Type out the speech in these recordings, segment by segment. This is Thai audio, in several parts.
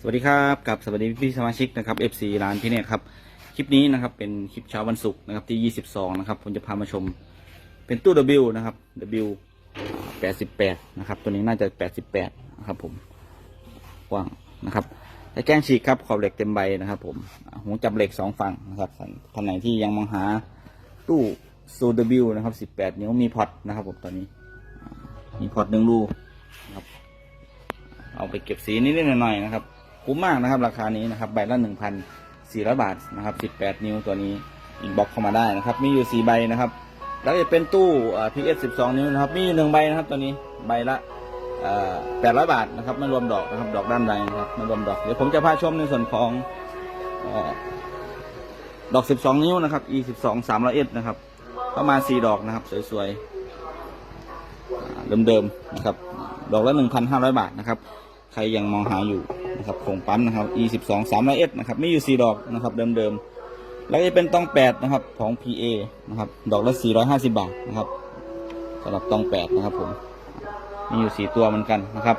สวัสดีครับกับสวัสดีพี่สมาชิกนะครับ FC ร้านพี่เนตครับคลิปนี้นะครับเป็นคลิปเช้าวันศุกร์นะครับที่ 22 นะครับผมจะพามาชม เป็นตู้ W นะครับ W 88 นะครับ ตัวนี้น่าจะ 88 นะครับผมกว้างนะครับแต่แก้งฉีกครับขอบเหล็กเต็มใบนะครับผมหูจับเหล็กสองฝั่งนะครับท่านไหนที่ยังมองหาตู้โซ W นะครับ 18 นิ้วมีพอตนะครับผมตอนนี้ มีพอตหนึ่งรูนะครับเอาไปเก็บสีนิดๆหน่อยๆนะครับ คุ้มมากนะครับ ราคานี้นะครับใบละหนึ่งพันสี่ร้อยบาทนะครับสิบแปดนิ้วตัวนี้อินบ็อกเข้ามาได้นะครับ มีอยู่สี่ใบนะครับ แล้วจะเป็นตู้พีเอสสิบสองนิ้วนะครับ มีอยู่หนึ่งใบนะครับตัวนี้ใบละแปดร้อยบาทนะครับไม่รวมดอกนะครับ ดอกด้านในนะครับไม่รวมดอกเดี๋ยวผมจะพาชมในส่วนของอดอกสิบสองนิ้วนะครับ e สิบสองสามร้อยเอ็ดนะครับประมาณสี่ดอกนะครับ สวยๆเดิมๆนะครับ ดอกละหนึ่งพันห้าร้อยบาทนะครับ ใครยังมองหาอยู่ นะครับโคงปั๊มนะครับ e สิบสองสามร้อยเอนะครับไมีอยู่สี่ดอกนะครับ เดิมๆแล้วจะเป็นตองแปดนะครับของ PA นะครับดอกละสี่ร้อยห้าสิบาทนะครับสำหรับตองแปดนะครับผมมีอยู่สี่ตัวเหมือนกันนะครับ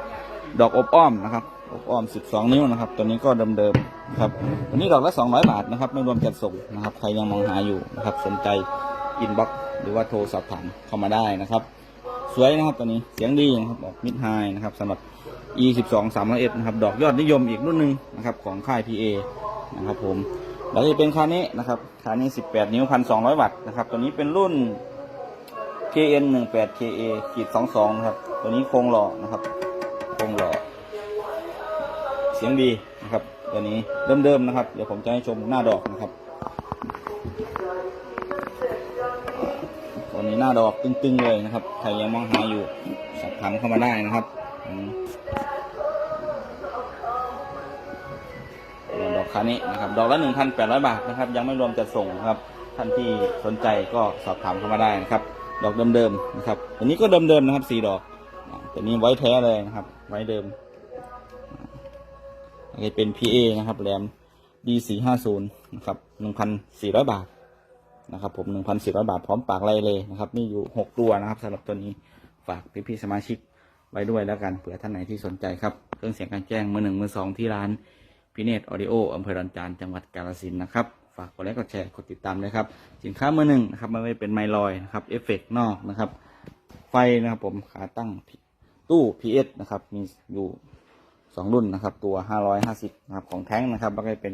ดอกอบอ้อมนะครับอบอ้อมสิบสองนิ้วนะครับ ตัวนี้ก็เดิมๆนะครับตัวนี้ดอกละสองร้อยบาทนะครับไม่รวมจัดส่งนะครับ ใครยังมองหาอยู่นะครับ สนใจอินบ็อกหรือว่าโทรสอบถามเข้ามาได้นะครับ สวยนะครับตัวนี้เสียงดีนะครับออกมิดไฮนะครับสำหรับ e 1 2 3 1 1นะครับดอกยอดนิยมอีกรุ่นหนึ่งนะครับของค่าย PA นะครับผมแล้วจะเป็นคานี้นะครับคานี้ 18 นิ้ว 1,200 วัตต์นะครับตัวนี้เป็นรุ่น KN 1 8 KA ขีด22นะครับตัวนี้โครงหล่อนะครับโครงหล่อเสียงดีนะครับตัวนี้เดิมๆนะครับ เดี๋ยวผมจะให้ชมหน้าดอกนะครับ ตัวนี้หน้าดอกตึงๆเลยนะครับ ใครยังมองหาอยู่สอบถามเข้ามาได้นะครับอดอกคานี้นะครับ ดอกละหนึ่งพันแปดร้อยบาทนะครับ ยังไม่รวมจัดส่งนะครับ ท่านที่สนใจก็สอบถามเข้ามาได้นะครับ ดอกเดิมๆนะครับตัวนี้ก็เดิมๆนะครับสี่ดอกอ่าตัวนี้ไว้แท้เลยนะครับ ไว้เดิมอันนี้เป็น PA นะครับแรม D 4 5 0 นะครับหนึ่งพั นสี่ร้อยบาทนะครับผม1,400บาทพร้อมปากไล่เลยนะครับมีอยู่6ตัวนะครับสำหรับตัวนี้ฝากพี่ๆสมาชิกไว้ด้วยแล้วกันเผื่อท่านไหนที่สนใจครับเครื่องเสียงการแจ้งมือหนึ่งมือสองที่ร้านพิเนตออดิโออำเภอดอนจานจังหวัดกาฬสินนะครับฝากกดไลค์กดแชร์กดติดตามด้วยครับสินค้ามือหนึ่งนะครับไม่เป็นไมลอยนะครับเอฟเฟกนอกนะครับไฟนะครับผมขาตั้งตู้ PS นะครับมีอยู่สองรุ่นนะครับตัว 550นะครับของแท้งนะครับแล้วก็เป็น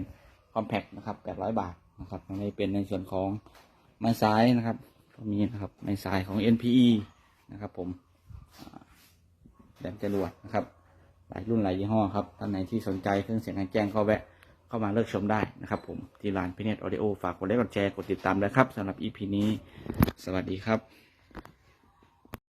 คอมแพคนะครับ800บาทนะครับแล้วก็เป็นในส่วนของไม้ซ้ายนะครับก็มีนะครับไม้ซ้ายของ NPE นะครับ ผมแหลมจรวดนะครับ หลายรุ่นหลายยี่ห้อครับท่านไหนที่สนใจเครื่องเสียงการแจ้งก็แวะเข้ามาเลือกชมได้นะครับ ผมที่ร้านพิเนตออเดโอฝากกดไลค์กดแชร์กดติดตามด้วยครับสำหรับ EP นี้ สวัสดีครับ